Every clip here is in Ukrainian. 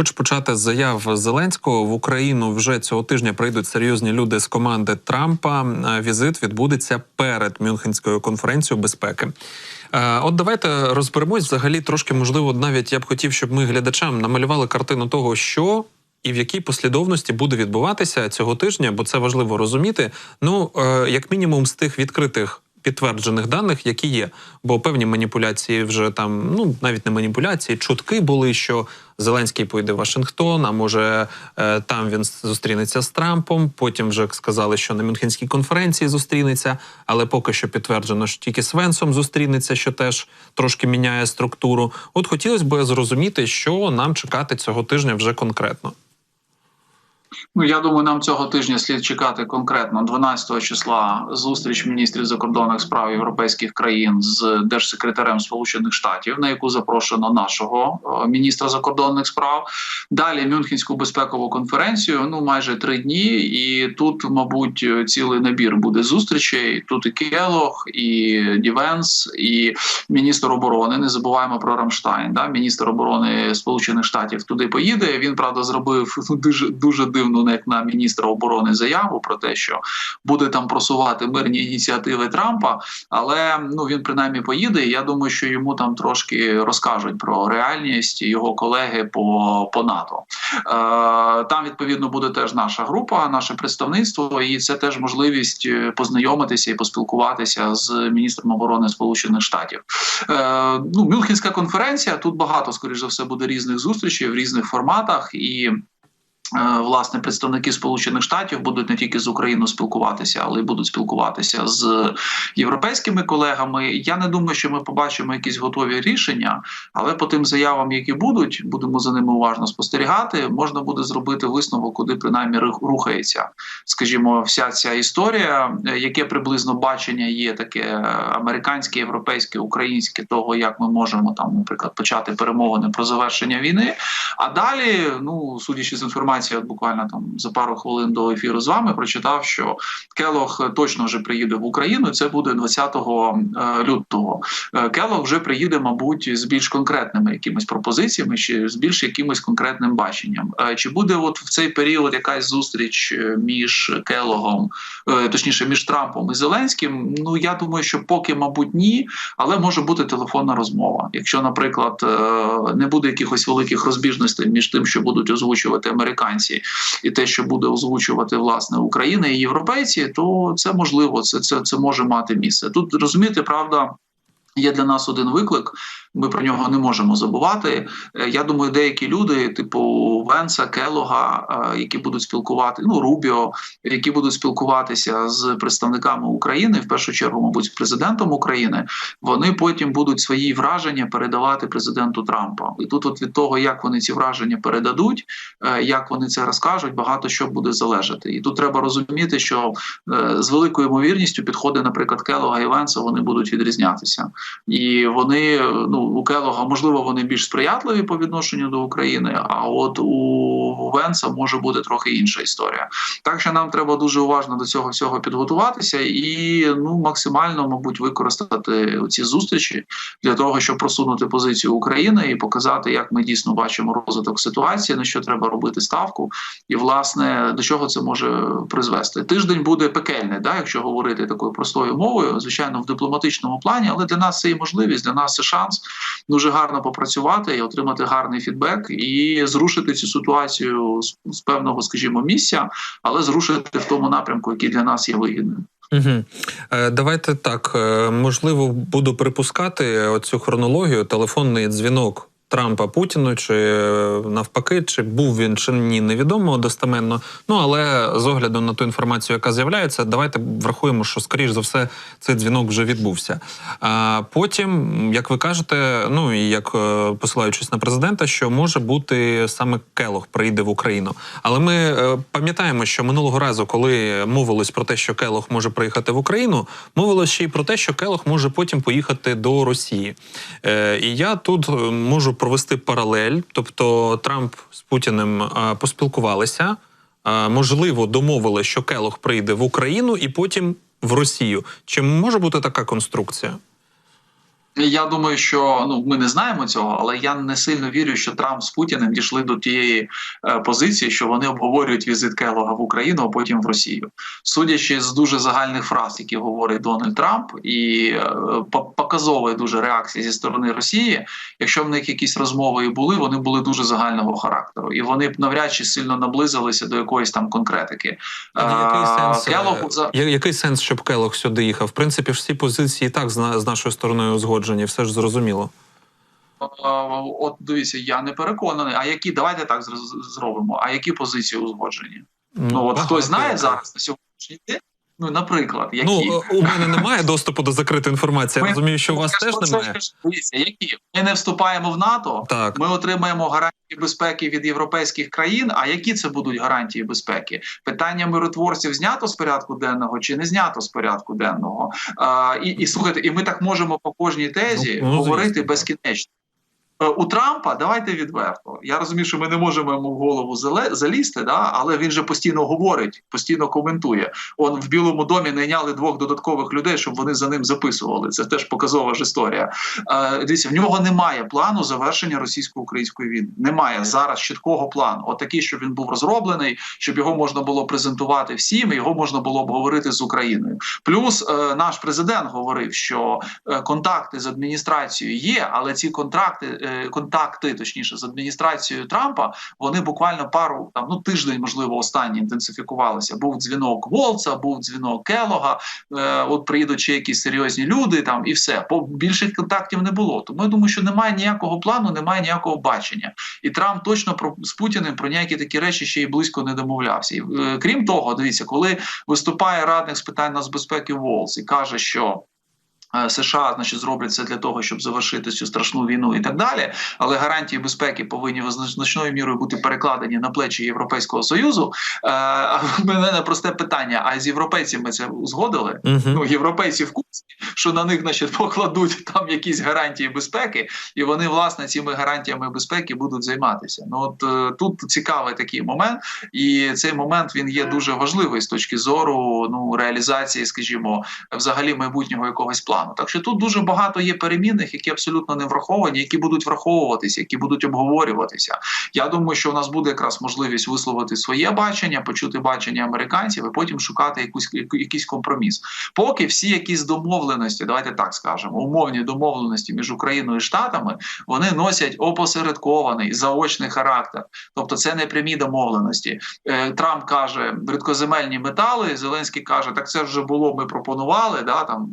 Хочу почати з заяв Зеленського в Україну. Вже цього тижня прийдуть серйозні люди з команди Трампа. Е, Візит відбудеться перед Мюнхенською конференцією безпеки. Е, От давайте розберемось взагалі трошки, можливо, навіть я б хотів, щоб ми глядачам намалювали картину того, що і в якій послідовності буде відбуватися цього тижня, бо це важливо розуміти. Ну, е, як мінімум, з тих відкритих. Підтверджених даних, які є, бо певні маніпуляції вже там, ну навіть не маніпуляції, чутки були, що Зеленський поїде в Вашингтон, а може е, там він зустрінеться з Трампом. Потім вже сказали, що на Мюнхенській конференції зустрінеться, але поки що підтверджено, що тільки з Венсом зустрінеться, що теж трошки міняє структуру. От хотілося б зрозуміти, що нам чекати цього тижня вже конкретно. Ну я думаю, нам цього тижня слід чекати конкретно 12 числа зустріч міністрів закордонних справ європейських країн з держсекретарем Сполучених Штатів, на яку запрошено нашого е, міністра закордонних справ. Далі Мюнхенську безпекову конференцію. Ну майже три дні, і тут, мабуть, цілий набір буде зустрічей. Тут і Келох, і Дівенс, і міністр оборони. Не забуваємо про Рамштайн. Да, міністр оборони Сполучених Штатів туди поїде. Він правда зробив ну, дуже дуже дивну як на міністра оборони заяву про те, що буде там просувати мирні ініціативи Трампа, але ну він принаймні поїде. і Я думаю, що йому там трошки розкажуть про реальність його колеги по по НАТО. Е, Там відповідно буде теж наша група, наше представництво, і це теж можливість познайомитися і поспілкуватися з міністром оборони Сполучених Штатів. Е, Ну, Мюнхенська конференція тут багато скоріш за все буде різних зустрічей в різних форматах і. Власне, представники Сполучених Штатів будуть не тільки з Україною спілкуватися, але й будуть спілкуватися з європейськими колегами. Я не думаю, що ми побачимо якісь готові рішення, але по тим заявам, які будуть, будемо за ними уважно спостерігати. Можна буде зробити висновок, куди принаймні рухається, скажімо, вся ця історія, яке приблизно бачення є таке американське, європейське, українське, того як ми можемо там, наприклад, почати перемовини про завершення війни. А далі, ну судячи з інформації от буквально там за пару хвилин до ефіру з вами прочитав, що Келох точно вже приїде в Україну. Це буде 20 е, лютого. Е, Келох вже приїде, мабуть, з більш конкретними якимись пропозиціями, чи з більш якимось конкретним баченням. Е, чи буде от в цей період якась зустріч між Келогом, точніше між Трампом і Зеленським? Ну я думаю, що поки, мабуть, ні, але може бути телефонна розмова. Якщо, наприклад, не буде якихось великих розбіжностей між тим, що будуть озвучувати американці американці, і те, що буде озвучувати власне Україна і європейці, то це можливо, це це, це може мати місце. Тут розумієте, правда. Є для нас один виклик, ми про нього не можемо забувати. Е, я думаю, деякі люди, типу Венса, Келога, е, які будуть спілкувати, ну Рубіо, які будуть спілкуватися з представниками України, в першу чергу, мабуть, з президентом України, вони потім будуть свої враження передавати президенту Трампа. І тут, от від того, як вони ці враження передадуть, е, як вони це розкажуть, багато що буде залежати. І тут треба розуміти, що з великою ймовірністю підходи, наприклад, Келога і Венса, вони будуть відрізнятися, і вони ну у Келога можливо вони більш сприятливі по відношенню до України. А от у Венса може бути трохи інша історія. Так що нам треба дуже уважно до цього всього підготуватися і ну максимально, мабуть, використати ці зустрічі для того, щоб просунути позицію України і показати, як ми дійсно бачимо розвиток ситуації, на що треба робити ставку, і власне до чого це може призвести. Тиждень буде пекельний, да, якщо говорити такою простою мовою, звичайно, в дипломатичному плані, але для нас це і можливість, для нас це шанс дуже гарно попрацювати і отримати гарний фідбек, і зрушити цю ситуацію з, певного, скажімо, місця, але зрушити в тому напрямку, який для нас є вигідним. Угу. Давайте так можливо буду припускати оцю хронологію. Телефонний дзвінок Трампа Путіну, чи е, навпаки, чи був він чи ні, невідомо достеменно. Ну але з огляду на ту інформацію, яка з'являється, давайте врахуємо, що скоріш за все цей дзвінок вже відбувся. А потім, як ви кажете, ну і як е, посилаючись на президента, що може бути саме Келох прийде в Україну. Але ми е, пам'ятаємо, що минулого разу, коли мовилось про те, що Келох може приїхати в Україну, мовилось ще й про те, що Келох може потім поїхати до Росії. І я тут можу провести паралель, тобто Трамп з Путіним поспілкувалися, можливо, домовили, що Келох прийде в Україну і потім в Росію. Чи може бути така конструкція? Я думаю, що ну ми не знаємо цього, але я не сильно вірю, що Трамп з Путіним дійшли до тієї е, позиції, що вони обговорюють візит Келога в Україну, а потім в Росію. Судячи з дуже загальних фраз, які говорить Дональд Трамп, і е, по- показової дуже реакції зі сторони Росії, якщо в них якісь розмови і були, вони були дуже загального характеру, і вони б навряд чи сильно наблизилися до якоїсь там конкретики. А який Е, сенс, Келогу який сенс, щоб Келох сюди їхав? В принципі, всі позиції і так з, з нашою стороною узгоджені, все ж зрозуміло. От дивіться, я не переконаний. А які давайте так зробимо? А які позиції узгоджені? Ну от хтось знає зараз на сьогоднішній день. Ну, наприклад, які Ну, е, у мене немає доступу до закритої інформації. Я Ми- розумію, що у вас теж немає. які ми не вступаємо в НАТО. Так. Ми отримаємо гарантії безпеки від європейських країн. А які це будуть гарантії безпеки? Питання миротворців знято з порядку денного чи не знято з порядку денного? А, і, і слухайте, і ми так можемо по кожній тезі Ну, ну, говорити безкінечно. Е, У Трампа давайте відверто. Я розумію, що ми не можемо йому в голову залізти, да? але він же постійно говорить, постійно коментує. Он в Білому домі найняли двох додаткових людей, щоб вони за ним записували. Це теж показова ж історія. Е, дивіться, в нього немає плану завершення російсько-української війни. Немає зараз чіткого плану. Отакий, щоб він був розроблений, щоб його можна було презентувати всім, і його можна було обговорити з Україною. Плюс е, наш президент говорив, що е, контакти з адміністрацією є, але ці контракти, е, контакти, точніше, з адміністрацією Трампа, вони буквально пару там ну тиждень, можливо, останній інтенсифікувалися. Був дзвінок Волца, був дзвінок Келога. Е, от приїдуть ще якісь серйозні люди, там і все. По більших контактів не було. Тому я думаю, що немає ніякого плану, немає ніякого бачення. І Трамп точно про з Путіним про ніякі такі речі ще й близько не домовлявся. І е, крім того, дивіться, коли виступає радник з питань нацбезпеки Волц і каже, що. Е, США, значить, зроблять це для того, щоб завершити цю страшну війну і так далі. Але гарантії безпеки повинні значною мірою бути перекладені на плечі Європейського союзу. Е, а в мене просте питання: а з європейцями це узгодили? Угу. Ну, європейці в курсі, що на них значить, покладуть там якісь гарантії безпеки, і вони власне цими гарантіями безпеки будуть займатися. Ну от е, тут цікавий такий момент, і цей момент він є дуже важливий з точки зору ну реалізації, скажімо, взагалі майбутнього якогось плану. Так що тут дуже багато є перемінних, які абсолютно не враховані, які будуть враховуватися, які будуть обговорюватися. Я думаю, що у нас буде якраз можливість висловити своє бачення, почути бачення американців, і потім шукати якусь якийсь компроміс. Поки всі якісь домовленості, давайте так скажемо, умовні домовленості між Україною і Штатами, вони носять опосередкований заочний характер. Тобто це не прямі домовленості. Е, Трамп каже рідкоземельні метали. Зеленський каже, так це вже було. Ми пропонували. Да там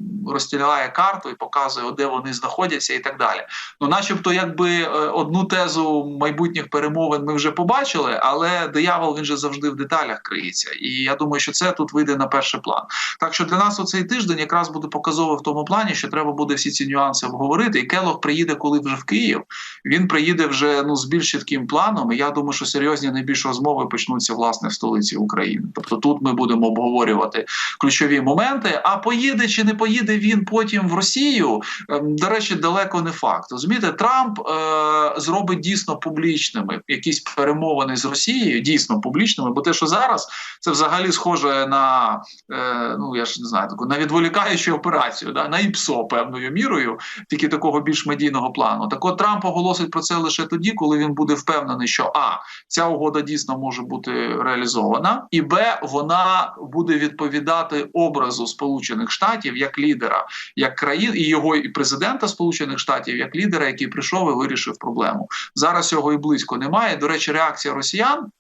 розстіляє карту і показує, де вони знаходяться, і так далі. Ну, начебто, якби е, одну тезу майбутніх перемовин ми вже побачили, але диявол він же завжди в деталях криється. І я думаю, що це тут вийде на перший план. Так що для нас оцей тиждень якраз буде показовий в тому плані, що треба буде всі ці нюанси обговорити. І Келох приїде, коли вже в Київ. Він приїде вже ну з більш чітким планом. І я думаю, що серйозні найбільш розмови почнуться власне в столиці України. Тобто тут ми будемо обговорювати ключові моменти. А поїде чи не поїде він потім в Росію? ем, До речі, далеко не факт. Розумієте, Трамп е, зробить дійсно публічними якісь перемовини з Росією, дійсно публічними, бо те, що зараз це взагалі схоже на е, ну я ж не знаю таку на відволікаючу операцію, да на ІПСО певною мірою, тільки такого більш медійного плану. Так от Трамп оголосить про це лише тоді, коли він буде впевнений, що а ця угода дійсно може бути реалізована, і б вона буде відповідати образу Сполучених Штатів як лідера, як країн і його і президента Сполучених Штатів як лідера, який прийшов і вирішив проблему. Зараз цього і близько немає. До речі, реакція росіян.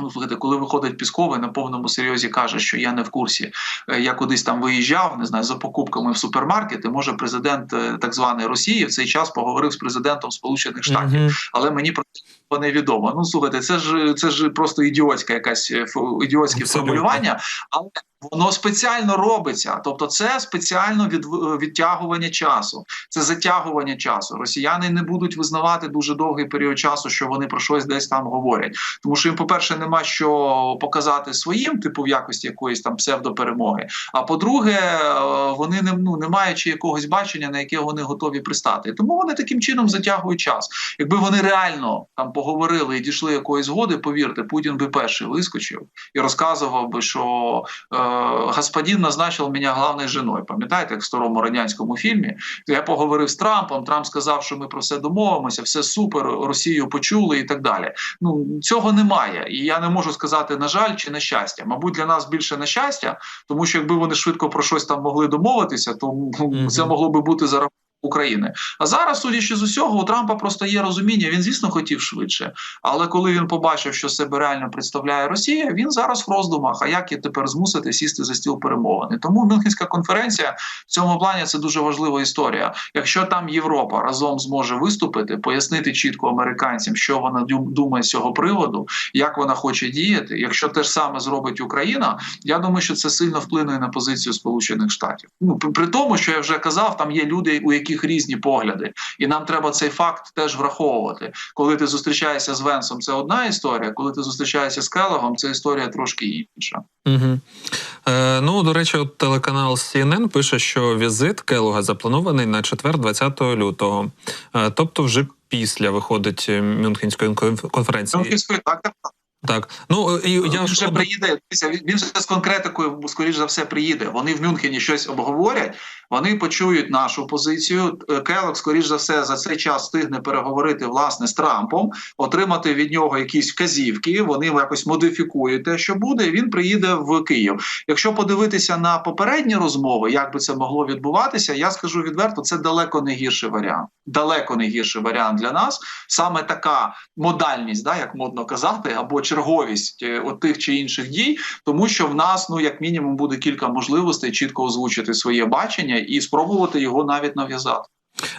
Ну, слухайте, коли виходить Пісковий на повному серйозі каже, що я не в курсі, Е, я кудись там виїжджав, не знаю, за покупками в супермаркети. Може, президент е, так званої Росії в цей час поговорив з президентом Сполучених Штатів, Угу. але мені про це невідомо. Ну слухайте, це ж це ж просто ідіотська якась е, ідіотське Абсолютно. формулювання, але воно спеціально робиться. Тобто, це спеціально від, відтягування часу, це затягування часу. Росіяни не будуть визнавати дуже довгий період часу, що вони про щось десь там говорять. Тому що їм, по-перше, нема що показати своїм, типу в якості якоїсь там псевдоперемоги. А по-друге, е, вони не ну не маючи якогось бачення, на яке вони готові пристати. Тому вони таким чином затягують час. Якби вони реально там поговорили і дійшли якоїсь згоди, повірте, Путін би перший вискочив і розказував би, що е, господин назначив мене главною жіною. Пам'ятаєте, як в старому радянському фільмі? Я поговорив з Трампом. Трамп сказав, що ми про все домовимося, все супер, Росію почули і так далі. Ну цього немає, і я не можу сказати на жаль чи на щастя. Мабуть, для нас більше на щастя, тому що якби вони швидко про щось там могли домовитися, то Мгм. це могло би бути за рахунок України. А зараз, судячи з усього, у Трампа просто є розуміння. Він, звісно, хотів швидше. Але коли він побачив, що себе реально представляє Росія, він зараз в роздумах. А як її тепер змусити сісти за стіл перемовини? Тому Мюнхенська конференція в цьому плані це дуже важлива історія. Якщо там Європа разом зможе виступити, пояснити чітко американцям, що вона дум- думає з цього приводу, як вона хоче діяти. Якщо те ж саме зробить Україна, я думаю, що це сильно вплине на позицію Сполучених Штатів. Ну при тому, що я вже казав, там є люди, у яких різні погляди, і нам треба цей факт теж враховувати. Коли ти зустрічаєшся з Венсом, це одна історія. Коли ти зустрічаєшся з Келлогом, це історія трошки інша. Угу. Е, ну, до речі, от телеканал CNN пише, що візит Келога запланований на четвер, 20 лютого. Е, тобто, вже після виходить е, Мюнхенської конф- конференції. Так, так, так. Так. Ну, і я вже од- приїде. Він він вже з конкретикою, скоріш за все, приїде. Вони в Мюнхені щось обговорять. Вони почують нашу позицію. Е, Келок, скоріш за все, за цей час встигне переговорити власне з Трампом, отримати від нього якісь вказівки. Вони якось модифікують те, що буде. і Він приїде в Київ. Якщо подивитися на попередні розмови, як би це могло відбуватися, я скажу відверто, це далеко не гірший варіант. Далеко не гірший варіант для нас. Саме така модальність, да, як модно казати, або черговість е, от тих чи інших дій, тому що в нас, ну як мінімум, буде кілька можливостей чітко озвучити своє бачення і спробувати його навіть нав'язати.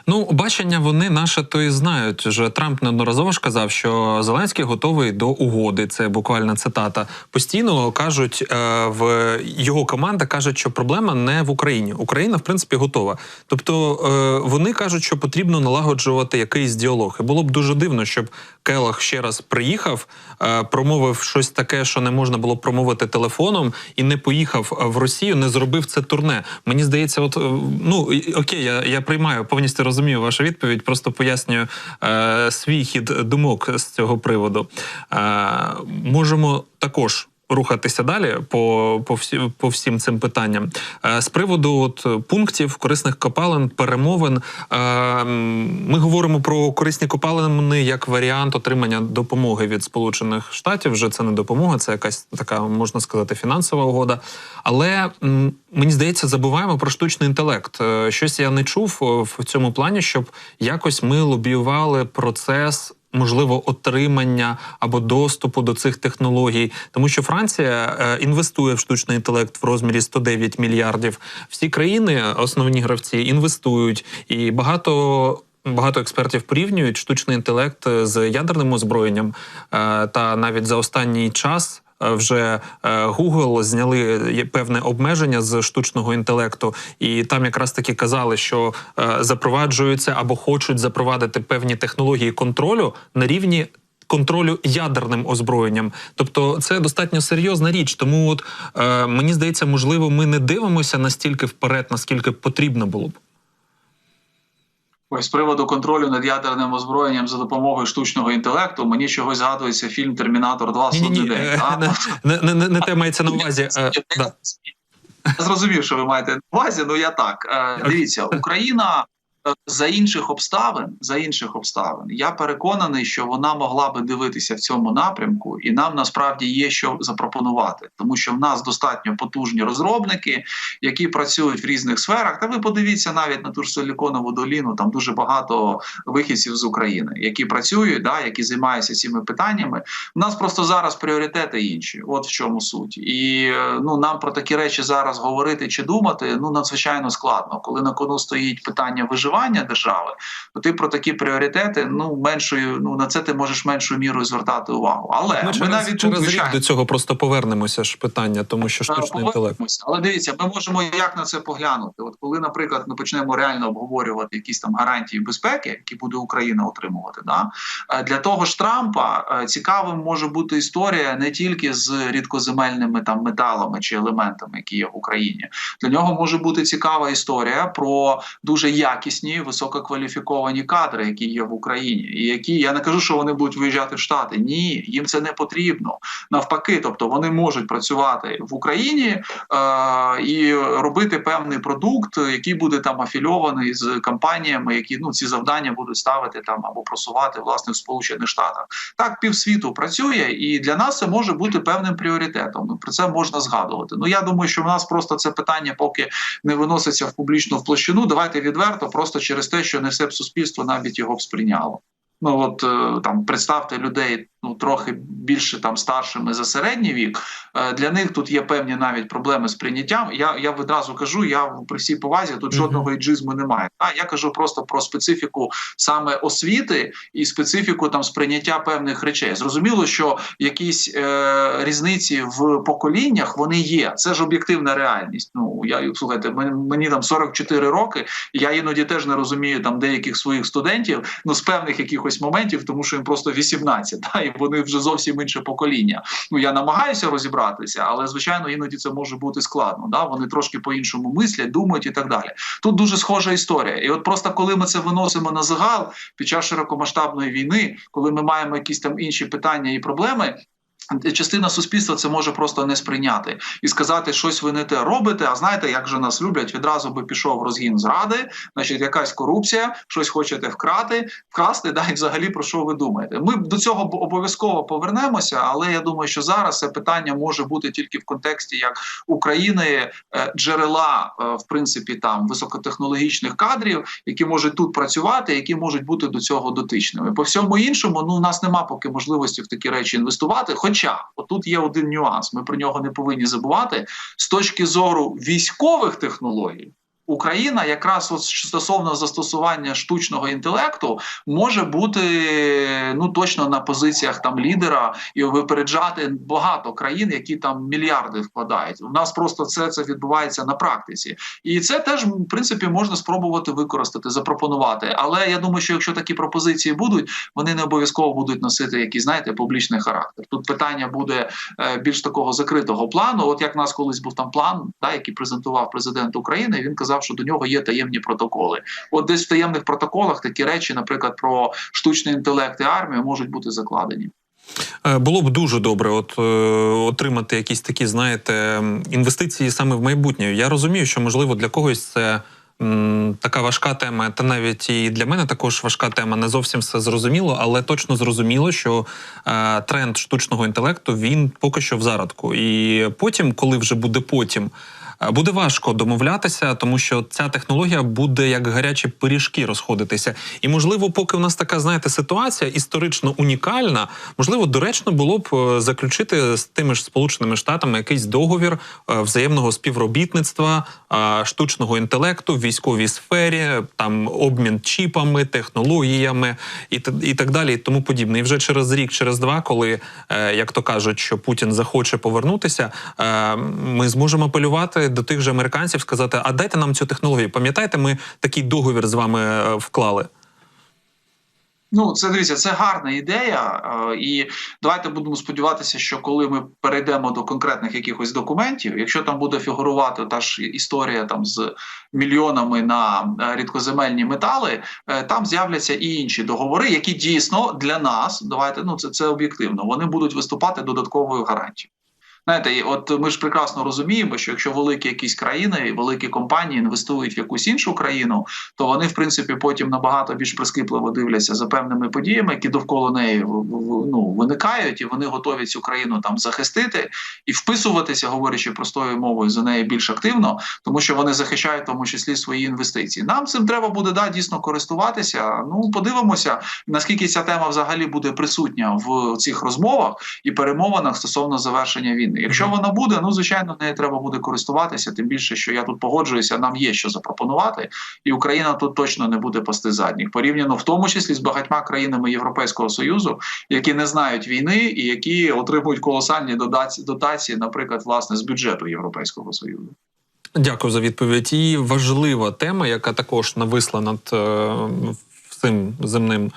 Ну, бачення вони наше то і знають. Вже Трамп неодноразово ж казав, що Зеленський готовий до угоди. Це буквально цитата. Постійно кажуть е, в його команда кажуть, що проблема не в Україні. Україна, в принципі, готова. Тобто е, вони кажуть, що потрібно налагоджувати якийсь діалог. І було б дуже дивно, щоб Келах ще раз приїхав, е, промовив щось таке, що не можна було промовити телефоном, і не поїхав в Росію, не зробив це турне. Мені здається, от ну окей, я, я приймаю повністю розумію вашу відповідь. Просто пояснюю е, свій хід думок з цього приводу. Е, можемо також. Рухатися далі по, по, всі, по всім цим питанням. Е, з приводу от, пунктів корисних копалин, перемовин. Е, ми говоримо про корисні копалини як варіант отримання допомоги від Сполучених Штатів. Вже це не допомога, це якась така, можна сказати, фінансова угода. Але мені здається, забуваємо про штучний інтелект. Е, Щось я не чув в цьому плані, щоб якось ми лобіювали процес. Можливо, отримання або доступу до цих технологій, тому що Франція е, інвестує в штучний інтелект в розмірі 109 мільярдів. Всі країни, основні гравці, інвестують, і багато багато експертів порівнюють штучний інтелект з ядерним озброєнням. Е, Та навіть за останній час е, вже е, Google зняли певне обмеження з штучного інтелекту, і там якраз таки казали, що е, запроваджуються або хочуть запровадити певні технології контролю на рівні. Контролю ядерним озброєнням, тобто це достатньо серйозна річ. Тому, от е, мені здається, можливо, ми не дивимося настільки вперед, наскільки потрібно було б. Ось з приводу контролю над ядерним озброєнням за допомогою штучного інтелекту. Мені чогось згадується фільм Термінатор 2 Ні, ні, ні, судний день. а? не, не, не, не те мається на увазі. Е. Я зрозумів, що ви маєте на увазі. Ну я так Е, дивіться, Україна е, за інших обставин, за інших обставин, я переконаний, що вона могла би дивитися в цьому напрямку, і нам насправді є що запропонувати, тому що в нас достатньо потужні розробники, які працюють в різних сферах. Та ви подивіться навіть на ту ж силіконову доліну. Там дуже багато вихідців з України, які працюють, да, які займаються цими питаннями. У нас просто зараз пріоритети інші. От в чому суть. І е, ну нам про такі речі зараз говорити чи думати ну надзвичайно складно. Коли на кону стоїть питання виживання держави, то ти про такі пріоритети ну меншою. Ну на це ти можеш меншою мірою звертати увагу. Але Ми ми через, навіть через рік до цього просто повернемося ж питання, тому що штучний інтелект. Але дивіться, ми можемо як на це поглянути. От коли, наприклад, ми почнемо реально обговорювати якісь там гарантії безпеки, які буде Україна отримувати, да е, для того ж Трампа е, цікавим може бути історія не тільки з рідкоземельними там металами чи елементами, які є в Україні. Для нього може бути цікава історія про дуже якісні. Якісні висококваліфіковані кадри, які є в Україні, і які я не кажу, що вони будуть виїжджати в Штати. Ні, їм це не потрібно. Навпаки, тобто вони можуть працювати в Україні е, і робити певний продукт, який буде там афільований з компаніями, які ну ці завдання будуть ставити там або просувати власне в Сполучених Штатах. Так півсвіту працює, і для нас це може бути певним пріоритетом. Ну про це можна згадувати. Ну я думаю, що в нас просто це питання поки не виноситься в публічну площину. Давайте відверто, просто через те, що не все суспільство навіть його сприйняло. Ну от е, там представте людей ну трохи більше там старшими за середній вік. Е, Для них тут є певні навіть проблеми з прийняттям. Я я відразу кажу, я при всій повазі тут жодного іджизму немає. А я кажу просто про специфіку саме освіти і специфіку там сприйняття певних речей. Зрозуміло, що якісь е, різниці в поколіннях вони є. Це ж об'єктивна реальність. Ну я слухайте, мені, мені там 44 роки. Я іноді теж не розумію там деяких своїх студентів, ну з певних якихось моментів, тому що їм просто 18, та і вони вже зовсім інше покоління. Ну я намагаюся розібратися, але звичайно іноді це може бути складно. Да, вони трошки по-іншому мислять, думають і так далі. Тут дуже схожа історія. І от просто коли ми це виносимо на загал під час широкомасштабної війни, коли ми маємо якісь там інші питання і проблеми. Частина суспільства це може просто не сприйняти і сказати, щось ви не те робите. А знаєте, як же нас люблять, відразу би пішов розгін зради, значить, якась корупція, щось хочете вкрати, вкрасти. Да, і взагалі про що ви думаєте? Ми до цього обов'язково повернемося, але я думаю, що зараз це питання може бути тільки в контексті як України е, джерела, е, в принципі, там високотехнологічних кадрів, які можуть тут працювати, які можуть бути до цього дотичними. По всьому іншому, ну у нас нема поки можливості в такі речі інвестувати. Хоча отут є один нюанс, ми про нього не повинні забувати з точки зору військових технологій. Україна якраз от стосовно застосування штучного інтелекту може бути ну точно на позиціях там лідера і випереджати багато країн, які там мільярди вкладають. У нас просто це, це відбувається на практиці, і це теж в принципі можна спробувати використати, запропонувати. Але я думаю, що якщо такі пропозиції будуть, вони не обов'язково будуть носити якийсь, знаєте, публічний характер. Тут питання буде е, більш такого закритого плану. От як в нас колись був там план, да, який презентував президент України. Він казав, що до нього є таємні протоколи. От десь в таємних протоколах такі речі, наприклад, про штучний інтелект і армію, можуть бути закладені. Е, Було б дуже добре, от е, отримати якісь такі, знаєте, інвестиції саме в майбутнє. Я розумію, що можливо для когось це. Така важка тема, та навіть і для мене також важка тема. Не зовсім все зрозуміло, але точно зрозуміло, що е, тренд штучного інтелекту він поки що в зародку. І потім, коли вже буде потім, буде важко домовлятися, тому що ця технологія буде як гарячі пиріжки розходитися. І можливо, поки в нас така, знаєте, ситуація історично унікальна, можливо, доречно було б е, заключити з тими ж сполученими штатами якийсь договір е, взаємного співробітництва штучного інтелекту в військовій сфері, там обмін чіпами, технологіями і, і так далі, і тому подібне. І вже через рік, через два, коли, е, як то кажуть, що Путін захоче повернутися, ми зможемо апелювати до тих же американців, сказати: а дайте нам цю технологію. Пам'ятаєте, ми такий договір з вами е, вклали. Ну, це дивіться, це гарна ідея, е, і давайте будемо сподіватися, що коли ми перейдемо до конкретних якихось документів, якщо там буде фігурувати та ж історія там з мільйонами на е, рідкоземельні метали, там з'являться і інші договори, які дійсно для нас, давайте ну це, це об'єктивно, вони будуть виступати додатковою гарантією. Знаєте, от ми ж прекрасно розуміємо, що якщо великі якісь країни, великі компанії інвестують в якусь іншу країну, то вони в принципі потім набагато більш прискіпливо дивляться за певними подіями, які довкола неї ну, виникають, і вони готові цю країну там захистити і вписуватися, говорячи простою мовою, за неї більш активно, тому що вони захищають в тому числі свої інвестиції. Нам цим треба буде да дійсно користуватися. Ну подивимося, наскільки ця тема взагалі буде присутня в цих розмовах і перемовинах стосовно завершення війни. Якщо вона буде, ну звичайно, нею треба буде користуватися. Тим більше, що я тут погоджуюся, нам є що запропонувати, і Україна тут точно не буде пасти задніх, порівняно в тому числі з багатьма країнами Європейського союзу, які не знають війни і які отримують колосальні дотації, дотації, наприклад, власне з бюджету Європейського союзу. Дякую за відповідь. І важлива тема, яка також нависла над е, всім земним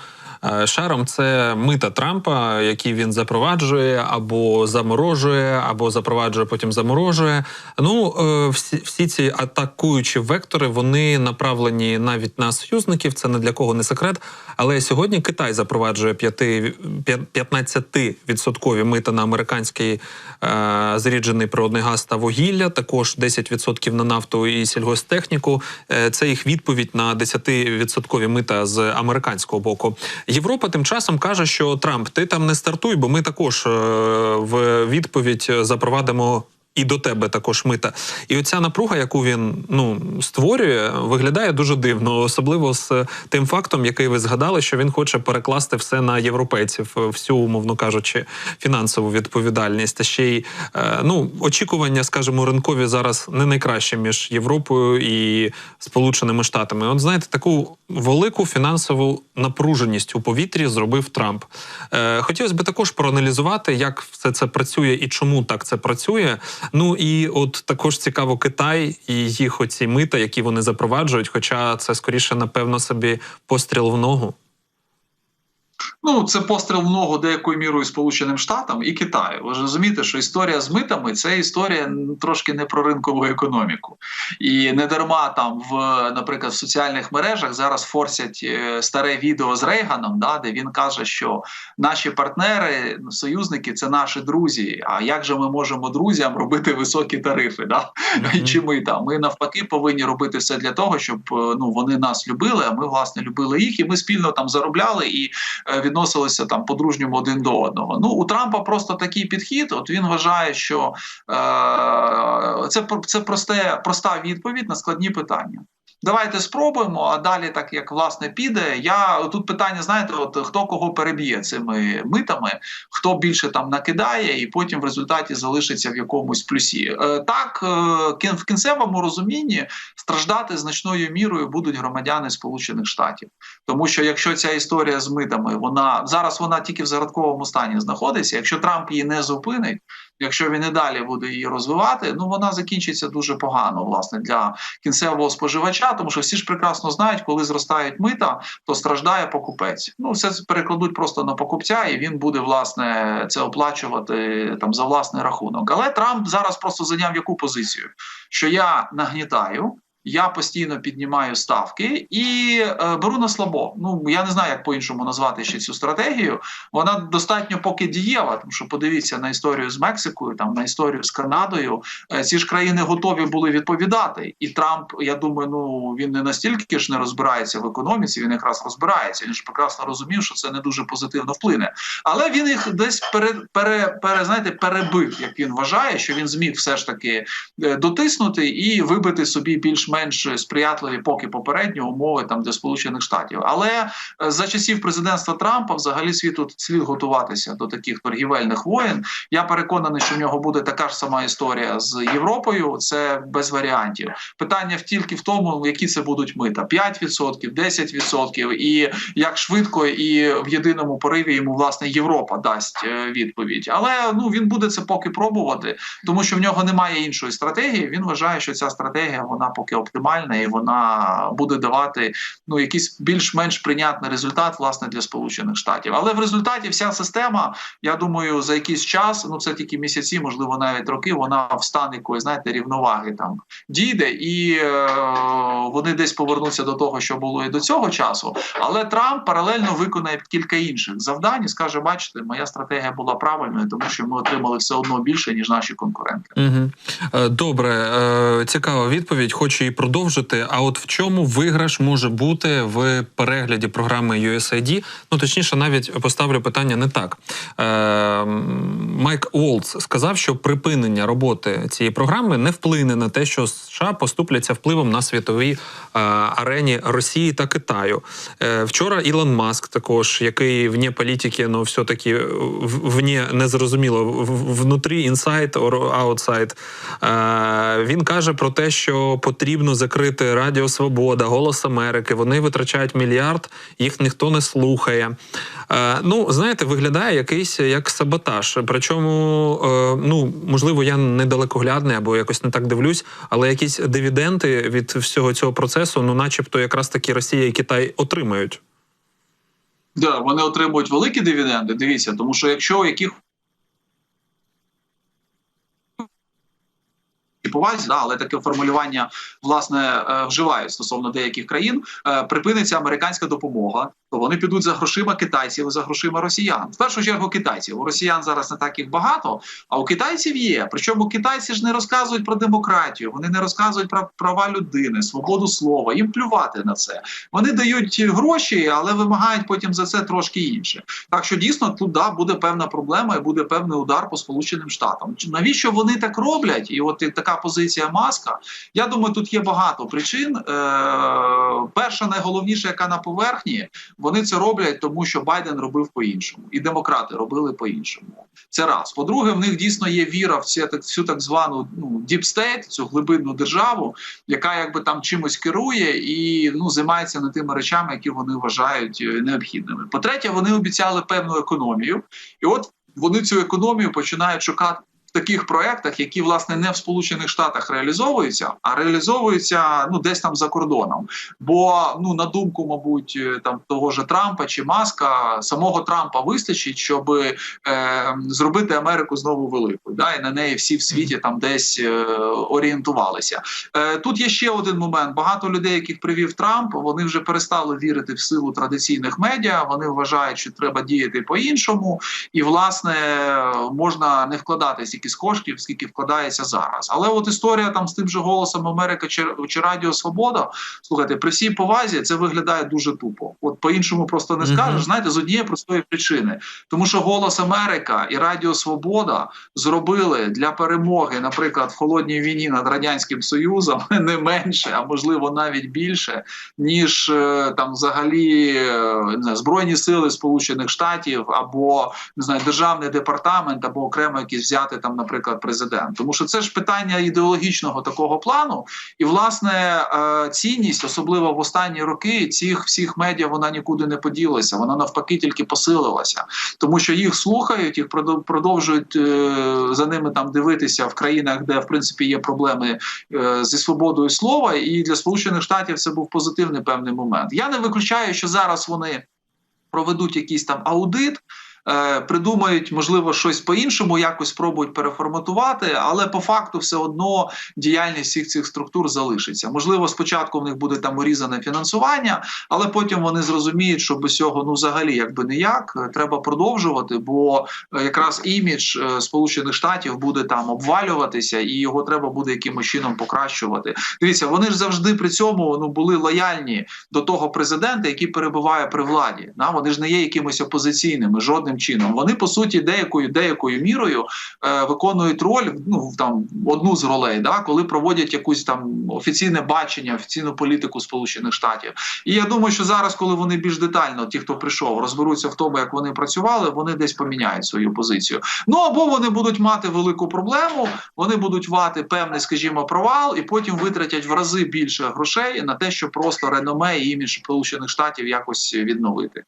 шаром, це мита Трампа, які він запроваджує або заморожує, або запроваджує, потім заморожує. Ну е, всі, всі ці атакуючі вектори вони направлені навіть на союзників. Це не для кого не секрет. Але сьогодні Китай запроваджує 15% мита на американський е, зріджений природний газ та вугілля. Також 10% на нафту і сільгостехніку. Е, це їх відповідь на 10% мита з американського боку. Європа тим часом каже, що Трамп, ти там не стартуй, бо ми також е, в відповідь запровадимо. І до тебе також мита. І оця напруга, яку він ну створює, виглядає дуже дивно, особливо з тим фактом, який ви згадали, що він хоче перекласти все на європейців, всю, умовно кажучи, фінансову відповідальність. Та ще й е, ну очікування, скажімо, ринкові зараз не найкраще між Європою і Сполученими Штатами. От знаєте, таку велику фінансову напруженість у повітрі зробив Трамп. Е, Хотілося б також проаналізувати, як все це працює і чому так це працює. Ну і от також цікаво Китай і їх оці мита, які вони запроваджують. Хоча це скоріше, напевно, собі постріл в ногу. Ну, це постріл в ногу деякою мірою Сполученим Штатам і Китаю. Ви ж розумієте, що історія з митами це історія трошки не про ринкову економіку. І не дарма там в, наприклад, в соціальних мережах зараз форсять е, старе відео з Рейганом, да, де він каже, що наші партнери, союзники це наші друзі. А як же ми можемо друзям робити високі тарифи? Да? Мгм. Чи ми там? Ми навпаки повинні робити все для того, щоб е, ну вони нас любили, а ми власне любили їх, і ми спільно там заробляли і е, відносилися там по-дружньому один до одного. Ну у Трампа просто такий підхід. От він вважає, що е, це це просте, проста відповідь на складні питання. Давайте спробуємо, а далі, так як власне піде. Я тут питання, знаєте, от хто кого переб'є цими митами, хто більше там накидає, і потім в результаті залишиться в якомусь плюсі. Е, так, е, в кінцевому розумінні страждати значною мірою будуть громадяни Сполучених Штатів. Тому що якщо ця історія з митами, вона зараз вона тільки в зародковому стані знаходиться. Якщо Трамп її не зупинить, якщо він і далі буде її розвивати, ну вона закінчиться дуже погано, власне, для кінцевого споживача, тому що всі ж прекрасно знають, коли зростають мита, то страждає покупець. Ну, все перекладуть просто на покупця, і він буде власне це оплачувати там за власний рахунок. Але Трамп зараз просто зайняв яку позицію? Що я нагнітаю. Я постійно піднімаю ставки і е, беру на слабо. Ну я не знаю, як по-іншому назвати ще цю стратегію. Вона достатньо поки дієва, тому що подивіться на історію з Мексикою, там на історію з Канадою. Е, ці ж країни готові були відповідати. І Трамп, я думаю, ну він не настільки ж не розбирається в економіці. Він якраз розбирається. Він ж прекрасно розумів, що це не дуже позитивно вплине. Але він їх десь пере, пере, пере знаєте, перебив, як він вважає, що він зміг все ж таки е, дотиснути і вибити собі більш-менш сприятливі поки попередні умови там для Сполучених Штатів. Але е, за часів президентства Трампа взагалі світу слід готуватися до таких торгівельних воєн. Я переконаний, що в нього буде така ж сама історія з Європою. Це без варіантів. Питання тільки в тому, які це будуть мита: 5%, 10% і як швидко і в єдиному пориві йому власне Європа дасть е, відповідь. Але ну він буде це поки пробувати, тому що в нього немає іншої стратегії. Він вважає, що ця стратегія вона поки оптимальна і вона буде давати ну якийсь більш-менш прийнятний результат власне для Сполучених Штатів. Але в результаті вся система, я думаю, за якийсь час, ну це тільки місяці, можливо, навіть роки, вона в стан якоїсь знаєте рівноваги там дійде, і е, вони десь повернуться до того, що було і до цього часу. Але Трамп паралельно виконає кілька інших завдань і скаже: бачите, моя стратегія була правильною, тому що ми отримали все одно більше ніж наші конкуренти. Угу. Добре, е, цікава відповідь. Хочу її продовжити. А от в чому виграш може бути в перегляді програми USAID? Ну точніше, навіть поставлю питання не так. Е, Майк Уолтс сказав, що припинення роботи цієї програми не вплине на те, що США поступляться впливом на світовій е, арені Росії та Китаю. Е, Вчора Ілон Маск, також який вне політики, ну все таки вне незрозуміло внутрі or outside, е, він каже про те, що потрібно закрити Радіо Свобода, Голос Америки. Вони витрачають мільярд, їх ніхто не слухає. Е, Ну, знаєте, виглядає якийсь як саботаж. Причому, е, ну можливо, я недалекоглядний або якось не так дивлюсь, але якісь дивіденди від всього цього процесу, ну, начебто, якраз таки Росія і Китай отримають. Да, вони отримують великі дивіденди. Дивіться, тому що якщо яких повазі, да, але таке формулювання власне е, вживають стосовно деяких країн. е, Припиниться американська допомога, то вони підуть за грошима китайців за грошима росіян. В першу чергу китайців. У росіян зараз не так їх багато, а у китайців є. Причому китайці ж не розказують про демократію, вони не розказують про права людини, свободу слова. Їм плювати на це. Вони дають гроші, але вимагають потім за це трошки інше. Так що дійсно тут да, буде певна проблема і буде певний удар по Сполученим Штатам. Навіщо вони так роблять? І от така позиція маска. Я думаю, тут є багато причин. Е, перша найголовніша, яка на поверхні, вони це роблять, тому що Байден робив по-іншому, і демократи робили по-іншому. Це раз. По-друге, в них дійсно є віра в цю так, всю так звану ну, state, цю глибинну державу, яка якби там чимось керує і ну займається не тими речами, які вони вважають е, необхідними. По-третє, вони обіцяли певну економію, і от вони цю економію починають шукати. Таких проектах, які власне не в Сполучених Штатах реалізовуються, а реалізовуються ну десь там за кордоном. Бо ну на думку, мабуть, е, там того ж Трампа чи Маска, самого Трампа вистачить, щоб е, зробити Америку знову великою. Да, і на неї всі в світі там десь е, орієнтувалися. Е, тут є ще один момент: багато людей, яких привів Трамп, вони вже перестали вірити в силу традиційних медіа. Вони вважають, що треба діяти по-іншому, і власне можна не вкладати з коштів, скільки вкладається зараз. Але от історія там з тим же голосом Америка чи, чи Радіо Свобода, слухайте, при всій повазі це виглядає дуже тупо. От по-іншому просто не скажеш. Знаєте, з однієї простої причини, тому що Голос Америка і Радіо Свобода зробили для перемоги, наприклад, в холодній війні над радянським союзом не менше, а можливо навіть більше, ніж е, там взагалі е, не збройні сили Сполучених Штатів або не знаю, державний департамент, або окремо якийсь взяти там, наприклад, президент. Тому що це ж питання ідеологічного такого плану, і власне е, цінність, особливо в останні роки, цих всіх медіа вона нікуди не поділася. Вона навпаки тільки посилилася, тому що їх слухають, їх продовжують е, за ними там дивитися в країнах, де в принципі є проблеми е, зі свободою слова. І для сполучених штатів це був позитивний певний момент. Я не виключаю, що зараз вони проведуть якийсь там аудит. Е, Придумають, можливо, щось по-іншому, якось спробують переформатувати, але по факту все одно діяльність всіх цих структур залишиться. Можливо, спочатку в них буде там урізане фінансування, але потім вони зрозуміють, що без цього ну взагалі якби ніяк е, треба продовжувати, бо е, якраз імідж е, Сполучених Штатів буде там обвалюватися, і його треба буде якимось чином покращувати. Дивіться, вони ж завжди при цьому ну були лояльні до того президента, який перебуває при владі. Да? Вони ж не є якимось опозиційними жодним чином. Вони по суті деякою деякою мірою е, виконують роль ну там одну з ролей, да? коли проводять якусь там офіційне бачення, офіційну політику Сполучених Штатів. І я думаю, що зараз, коли вони більш детально, ті, хто прийшов, розберуться в тому, як вони працювали, вони десь поміняють свою позицію. Ну або вони будуть мати велику проблему, вони будуть мати певний, скажімо, провал, і потім витратять в рази більше грошей на те, щоб просто реноме і імідж Сполучених Штатів якось відновити.